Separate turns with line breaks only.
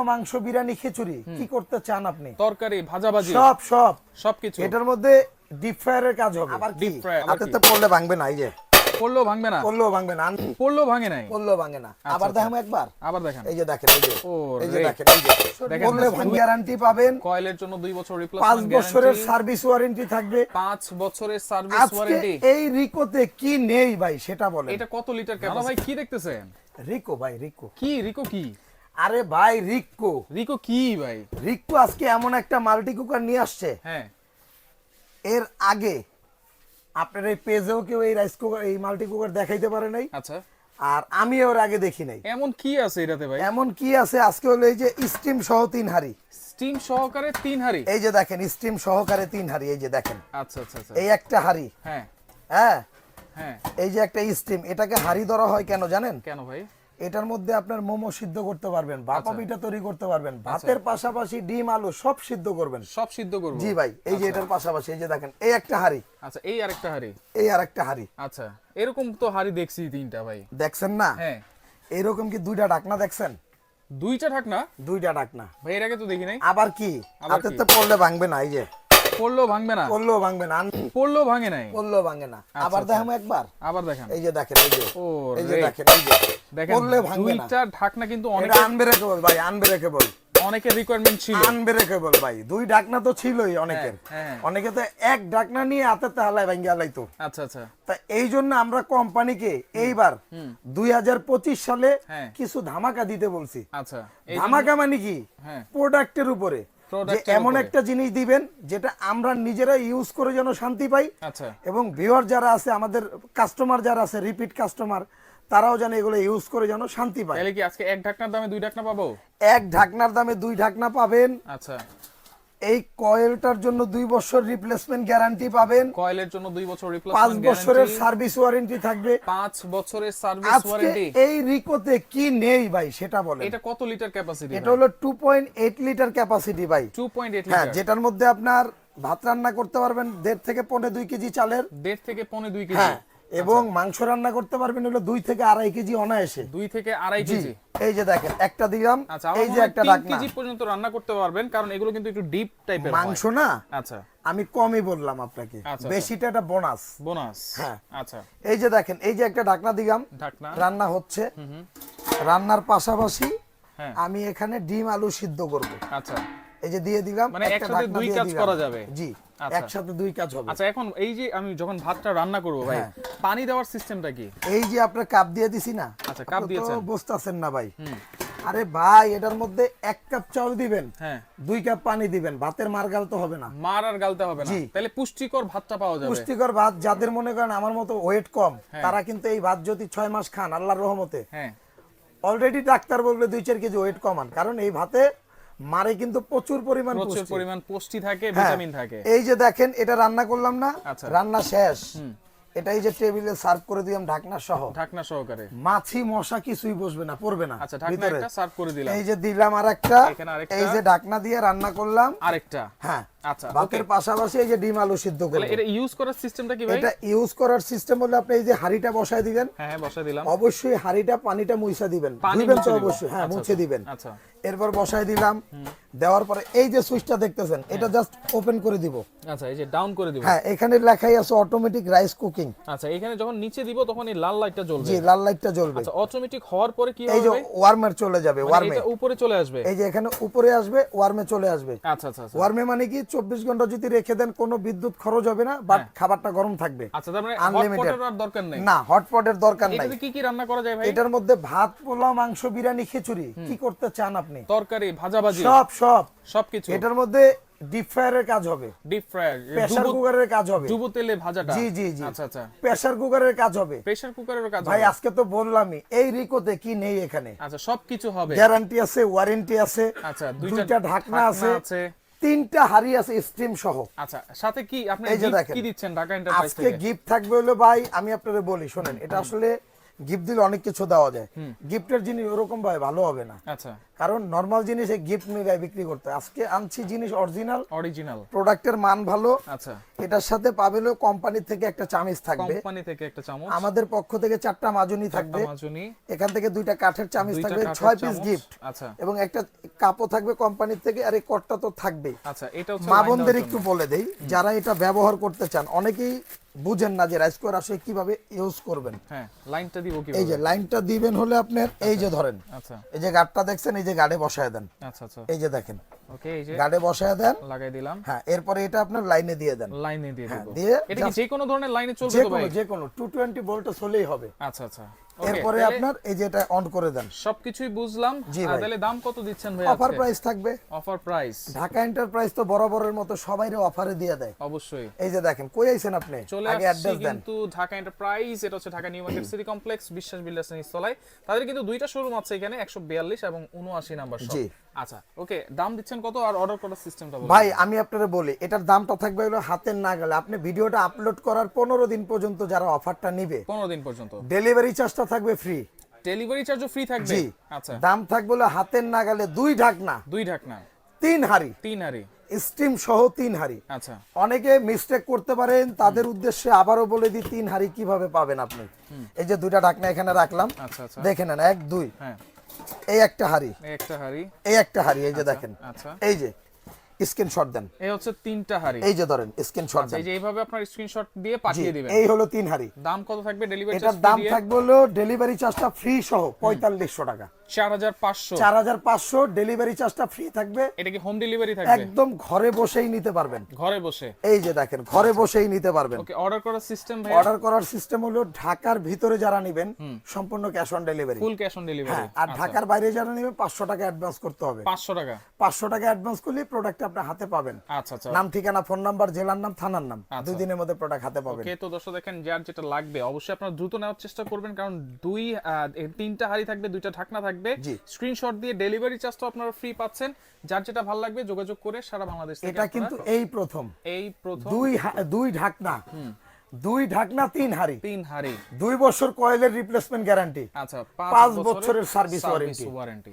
পোলাও মাংস বিরিয়ানি খিচুড়ি কি করতে চান আপনি?
তরকারি ভাজাভাজি
সব সব।
সবকিছু।
এটার মধ্যে ডিপ ফ্রায়ারের কাজ হবে। আবার
fry, আবার
হাতে তো পড়লে ভাঙবে না এই যে।
পড়লেও ভাঙবে না?
পড়লেও ভাঙবে না।
পড়লেও ভাঙে নাই?
পড়লেও ভাঙে না। আবার
আচ্ছা।
দেখাম একবার।
আবার দেখেন।
এই যে দেখেন এই যে। এই যে দেখেন এই যে।
দেখেন,
পড়লে ভাঙ গ্যারান্টি পাবেন।
কয়েলের জন্য দুই বছর
পাঁচ
রিপ্লেসমেন্ট
বছরের সার্ভিস ওয়ারেন্টি থাকবে।
পাঁচ বছরের সার্ভিস
আজকে
ওয়ারেন্টি
এই রিকোতে কি নেই ভাই সেটা বলেন।
এটা কত লিটার ক্যাপাসিটি ভাই কি দেখতেছেন?
রিকো ভাই রিকো।
কি রিকো কি?
আরে ভাই রিকো
রিকো কি ভাই?
রিকো আজকে এমন একটা মাল্টি কুকার নিয়ে আসছে।
হ্যাঁ।
এর আগে আপনার এই পেজেও কেউ এই রাইস কুকার এই মাল্টি কুকার দেখাইতে পারে নাই।
আচ্ছা।
আর আমি ওর আগে দেখি নাই।
এমন কি আছে এটাতে ভাই?
এমন কি আছে? আজকে হলো এই যে স্টিম সহ তিন হাড়ি।
স্টিম সহকারে তিন হাড়ি?
এই যে দেখেন স্টিম সহকারে তিন হাড়ি এই যে দেখেন।
আচ্ছা আচ্ছা আচ্ছা।
এই একটা হাড়ি।
হ্যাঁ।
হ্যাঁ?
হ্যাঁ।
এই যে একটা স্টিম এটাকে হাড়ি ধরা হয় কেন জানেন?
কেন ভাই?
এটার মধ্যে আপনার মোমো সিদ্ধ করতে পারবেন ভাপা
আচ্ছা।
পিঠা তৈরি করতে পারবেন ভাতের পাশাপাশি ডিম আলু সব সিদ্ধ করবেন।
সব সিদ্ধ করব।
জি ভাই এই যে এটার পাশাপাশি এই যে দেখেন এই একটা হাড়ি।
আচ্ছা এই আরেকটা হাড়ি।
এই আর একটা হাড়ি।
আচ্ছা এরকম তো হাড়ি দেখছি তিনটা ভাই।
দেখছেন না?
হ্যাঁ।
এরকম কি দুইটা ডাকনা দেখছেন?
দুইটা ঢাকনা?
দুইটা ডাকনা
ভাই এর আগে তো দেখি নাই।
আবার কি? হাতে তো পড়লে ভাঙবে না এই যে।
পড়লেও ভাঙবে না।
পড়লেও ভাঙবে না।
পড়লেও ভাঙে নাই।
পড়লেও ভাঙে না। আবার
আচ্ছা।
দেখাম একবার।
আবার দেখেন।
এই যে দেখেন এই যে
ও
এই যে দেখেন এই যে।
দেখেন
পড়লে ভাঙবে না।
দুইটা ঢাকনা কিন্তু
এটা
অনেকের
আনব্রেকেবল ভাই আনব্রেকেবল
অনেকের রিকোয়ারমেন্ট ছিল।
আনব্রেকেবল ভাই। দুই ডাকনা তো ছিলই অনেকের।
হ্যাঁ, হ্যাঁ।
অনেকে তো এক ডাকনা নিয়ে হাতে তাহলে ভাঙ্গি আলাইতো
আচ্ছা আচ্ছা।
তা এই জন্য আমরা কোম্পানিকে এইবার দুই হাজার পঁচিশ সালে
হ্যাঁ।
কিছু ধামাকা দিতে বলছি।
আচ্ছা
ধামাকা মানে কি?
হ্যাঁ।
প্রোডাক্টের উপরে। এমন একটা জিনিস দিবেন যেটা আমরা নিজেরা ইউজ করে যেন শান্তি পাই।
আচ্ছা।
এবং ভিউয়ার যারা আছে আমাদের কাস্টমার যারা আছে রিপিট কাস্টমার তারাও যেন এগুলো ইউজ করে যেন শান্তি পায়।
তাহলে কি আজকে এক ঢাকনার দামে দুই ঢাকনা পাবো?
এক ঢাকনার দামে দুই ঢাকনা পাবেন।
আচ্ছা।
এই কয়েলটার জন্য দুই বছর রিপ্লেসমেন্ট গ্যারান্টি পাবেন।
কয়েলের জন্য দুই বছর
পাঁচ বছরের সার্ভিস ওয়ারেন্টি থাকবে।
পাঁচ বছরের সার্ভিস ওয়ারেন্টি
এই রিকোতে কি নেই ভাই সেটা বলেন।
এটা কত লিটার ক্যাপাসিটি
এটা হলো two point eight litre capacity ভাই।
2.8
হ্যাঁ যেটার মধ্যে আপনার ভাত রান্না করতে পারবেন দেড় থেকে পনেরো দুই কেজি চালের।
দেড় থেকে পৌনে দুই কেজি।
হ্যাঁ এবং মাংস রান্না করতে পারবেন হলো দুই থেকে আড়াই কেজি অনায়াসে।
দুই থেকে আড়াই কেজি?
এই যে দেখেন একটা দিলাম
আচ্ছা
এই যে একটা ডাকনা।
কেজি পর্যন্ত রান্না করতে পারবেন কারণ এগুলো কিন্তু একটু ডিপ টাইপের
মাংস না?
আচ্ছা।
আমি কমই বললাম আপনাকে।
আচ্ছা।
বেশিটা একটা বোনাস।
বোনাস।
হ্যাঁ।
আচ্ছা।
এই যে দেখেন এই যে একটা ডাকনা দিলাম
ঢাকনা
রান্না হচ্ছে। রান্নার পাশাপাশি
হ্যাঁ।
আমি এখানে ডিম আলু সিদ্ধ করব।
আচ্ছা।
এই যে দিয়ে দিলাম
মানে একসাথে দুই কাজ করা যাবে?
জি
আচ্ছা।
একসাথে দুই কাজ হবে
আচ্ছা এখন এই যে আমি যখন ভাতটা রান্না করব ভাই
হ্যাঁ।
পানি দেওয়ার সিস্টেমটা কি
এই যে আপনার কাপ দিয়ে দিছি না
আচ্ছা, কাপ দিয়েছেন।
বুঝতেছেন না ভাই আরে ভাই এটার মধ্যে এক কাপ চাউল দিবেন
হ্যাঁ
দুই কাপ পানি দিবেন ভাতের মারগাল তো হবে না
মার আর গালতে হবে না। তাহলে পুষ্টিকর ভাতটা পাওয়া যাবে
পুষ্টিকর ভাত যাদের মনে করেন আমার মতো ওয়েট কম
হ্যাঁ।
তারা কিন্তু এই ভাত যদি ছয় মাস খান আল্লাহর রহমতে
হ্যাঁ
অলরেডি ডাক্তার বলবে দুই চার কেজি ওয়েট কমান কারণ এই ভাতে মারে কিন্তু প্রচুর পরিমাণ
প্রচুর পরিমাণ পুষ্টি থাকে
হ্যাঁ,
ভিটামিন থাকে।
এই যে দেখেন এটা রান্না করলাম না
আচ্ছা।
রান্না শেষ। এটা এই যে টেবিলে সার্ভ করে দিলাম ঢাকনা সহ।
ঢাকনা সহকারে।
মাছি মশা কিছুই বসবে না পড়বে না
আচ্ছা ঢাকনা একটা সার্ভ করে দিলাম।
এই যে দিলাম
আরেকটা।
এই যে ঢাকনা দিয়ে রান্না করলাম।
আরেকটা।
হ্যাঁ।
আচ্ছা
ভাতের পাশাপাশি এই যে ডিম আলু সিদ্ধ করব
এটা ইউজ করার সিস্টেমটা কি ভাই?
এটা ইউজ করার সিস্টেম হলো আপনি এই যে হাঁড়িটা বসায় দিবেন।
হ্যাঁ হ্যাঁ বসা দিলাম।
অবশ্যই হাঁড়িটা পানিটা মুইসা দিবেন।
মুছে
তো অবশ্যই হ্যাঁ
আচ্ছা,
মুছে
আচ্ছা।
দিবেন।
আচ্ছা।
এরপর বসায় দিলাম। দেওয়ার পরে এই যে সুইচটা দেখতেছেন এটা জাস্ট ওপেন করে দিব।
আচ্ছা এই যে ডাউন করে দিব।
হ্যাঁ এখানে লেখাই আছে অটোমেটিক রাইস কুকিং
আচ্ছা এখানে যখন নিচে দিব তখন এই লাল লাইটটা জ্বলবে।
জি লাল লাইটটা জ্বলবে।
আচ্ছা অটোমেটিক হওয়ার পরে কি
এই যে? ওয়ার্মের চলে যাবে
মানে
ওয়ার্মে
এটা উপরে চলে আসবে।
এই যে এখানে উপরে আসবে ওয়ার্মে চলে আসবে।
আচ্ছা আচ্ছা আচ্ছা।
ওয়ার্মে মানে কি? চব্বিশ ঘণ্টা যদি রেখে দেন কোনো বিদ্যুৎ খরচ হবে না বাট খাবারটা গরম থাকবে।
আচ্ছা তার মানে। দরকার নেই?
না হটপটের দরকার নাই।
কি কি রান্না করা যায় ভাই?
এটার মধ্যে ভাত পোলাও মাংস বিরিয়ানি খিচুড়ি কি করতে চান আপনি?
তরকারি ভাজাভাজি?
সব সব।
সবকিছু?
এটার মধ্যে ডিপ ফ্রায়ারের কাজ হবে।
ডিপ ফ্রাই
প্রেসার কুকারের কাজ হবে।
ডুবো তেলে ভাজাটা?
জি জি জি।
আচ্ছা আচ্ছা।
প্রেসার কুকারের কাজ হবে।
প্রেসার কুকারেরও কাজ
ভাই আজকে তো বললামই এই রিকোতে কি নেই এখানে?
আচ্ছা সবকিছু হবে।
গ্যারান্টি আছে ওয়ারেন্টি আছে।
আচ্ছা
দুইটা ঢাকনা আছে। তিনটা হাড়ি আছে স্টিম সহ।
আচ্ছা সাথে কি আপনি। কি দিচ্ছেন ঢাকা এন্টারপ্রাইজ
আজকে গিফট থাকবে হলো ভাই আমি আপনাদের বলি শুনেন এটা আসলে গিফট দিলে অনেক কিছু দেওয়া যায়। গিফটের জিনিস ওরকম ভাই ভালো হবে না।
আচ্ছা।
কারণ নর্মাল জিনিসে গিফট মিলাই বিক্রি করতে আজকে আনছি জিনিস অরিজিনাল
অরিজিনাল
প্রোডাক্টের মান ভালো।
আচ্ছা।
এটার সাথে পাবেলো কোম্পানির থেকে একটা চামিচ থাকবে।
কোম্পানি থেকে একটা চামচ।
আমাদের পক্ষ থেকে চারটা মাজুনি থাকবে।
মাজুনি।
এখান থেকে দুইটা কাঠের চামিচ থাকবে ছয় পিস গিফট
আচ্ছা।
এবং একটা কাপও থাকবে কোম্পানির থেকে আর এই কটটা তো থাকবে
আচ্ছা এটা হচ্ছে
মা বোনদের একটু বলে দেই যারা এটা ব্যবহার করতে চান অনেকেই বুঝেন না যে রাইস কুকার আসলে কীভাবে ইউজ করবেন।
হ্যাঁ লাইনটা দিব কি
এই যে লাইনটা দিবেন হলে আপনার এই যে ধরেন
আচ্ছা।
এই যে গাড়টা দেখছেন এই যে গাড়ে বসায় দেন।
আচ্ছা আচ্ছা।
এই যে দেখেন।
ওকে এই যে
গাড়ে বসায় দেন।
লাগাই দিলাম।
হ্যাঁ এরপরে এটা আপনার লাইনে দিয়ে দেন।
লাইনে দিয়ে
হ্যাঁ,
দেব।
দিয়ে
এটা কি যে কোনো ধরনের লাইনে চলবে
যে
তো ভাই?
কোনো যে কোনো টু টোয়েন্টি ভোল্টে চলেই হবে।
আচ্ছা আচ্ছা।
এরপরে আপনার এই যে এটা অন করে দেন।
সবকিছুই বুঝলাম। তাহলে দাম কত দিচ্ছেন ভাই
অফার প্রাইস থাকবে।
অফার প্রাইস
ঢাকা এন্টারপ্রাইজ তো বরাবরের মতো সবাইরে অফারে দিয়ে দেয়।
অবশ্যই।
এই যে দেখেন কই আইছেন আপনি? আগে অ্যাড্রেস দেন।
কিন্তু ঢাকা এন্টারপ্রাইজ এটা হচ্ছে Dhaka new market city complex Biswas builders নিচতলায়। তাদের কিন্তু দুইটা শোরুম আছে এখানে একশো বিয়াল্লিশ এবং উনআশি নাম্বার
জি।
আচ্ছা ওকে দাম দিচ্ছেন কত আর অর্ডার করার সিস্টেমটা বলুন।
ভাই আমি আপনারা বলি এটার দামটা থাকবে হলো হাতের না গেলে আপনি ভিডিওটা আপলোড করার পনেরো দিন পর্যন্ত যারা অফারটা নিবে
পনেরো দিন পর্যন্ত।
ডেলিভারি চার্জটা থাকবে ফ্রি
ডেলিভারি চার্জও ফ্রি থাকবে?
জি।
আচ্ছা।
দাম থাকবে হলো হাতের না গেলে দুই ঢাকনা।
দুই ঢাকনা।
তিন হাড়ি।
তিন হারি
স্টিম সহ তিন হাড়ি।
আচ্ছা।
অনেকে মিস্টেক করতে পারেন তাদের উদ্দেশ্যে আবারও বলে দিই তিন হাড়ি কীভাবে পাবেন আপনি? এই যে দুইটা ঢাকনা এখানে রাখলাম।
আচ্ছা আচ্ছা।
দেখে নেন এক দুই।
হ্যাঁ।
এই একটা হাড়ি।
এই একটা হাড়ি।
এই একটা হাড়ি এই যে দেখেন।
আচ্ছা।
এই যে স্ক্রিনশট দেন।
এই হচ্ছে তিনটা হাড়ি।
এই যে ধরেন স্ক্রিনশট
আচ্ছা
দেন।
এই যে এইভাবে আপনার স্ক্রিনশট দিয়ে পাঠিয়ে দিবেন।
এই হলো তিন হাড়ি।
দাম কত থাকবে ডেলিভারি
এটার দাম থাকবে হলো ডেলিভারি চার্জটা ফ্রি সহ পঁয়তাল্লিশশো টাকা।
চার হাজার পাঁচশো।
চার হাজার পাঁচশো ডেলিভারি চার্জটা ফ্রি থাকবে।
এটা কি হোম ডেলিভারি থাকবে?
একদম ঘরে বসেই নিতে পারবেন।
ঘরে বসে?
এই যে দেখেন ঘরে বসেই নিতে পারবেন।
ওকে অর্ডার করার সিস্টেম ভাই
অর্ডার করার সিস্টেম হলো ঢাকার ভিতরে যারা নেবেন সম্পূর্ণ cash on delivery
full cash on delivery
আর ঢাকার বাইরে যারা নেবেন পাঁচশো টাকা অ্যাডভান্স করতে হবে।
পাঁচশো টাকা।
পাঁচশো টাকা অ্যাডভান্স করলে প্রোডাক্ট আপনার হাতে পাবেন।
আচ্ছা আচ্ছা।
নাম ঠিকানা ফোন নাম্বার জেলার নাম থানার নাম দুই দিনের মধ্যে প্রোডাক্ট হাতে পাবেন।
ওকে তো দর্শক দেখেন যার যেটা লাগবে অবশ্যই আপনারা দ্রুত নেওয়ার চেষ্টা করবেন কারণ দুই তিনটা হাড়ি থাকবে দুইটা ঢাকনা থাকবে। স্ক্রিনশট দিয়ে ডেলিভারি চার্জটা আপনারা ফ্রি পাচ্ছেন। যার যেটা ভালো লাগবে যোগাযোগ করে সারা বাংলাদেশ থেকে
এটা কিন্তু এই প্রথম।
এই প্রথম।
দুই দুই ঢাকনা। দুই ঢাকনা তিন হাড়ি।
তিন হাড়ি।
দুই বছর কয়েলের রিপ্লেসমেন্ট গ্যারান্টি
আচ্ছা
পাঁচ বছরের সার্ভিস।
ওয়ারেন্টি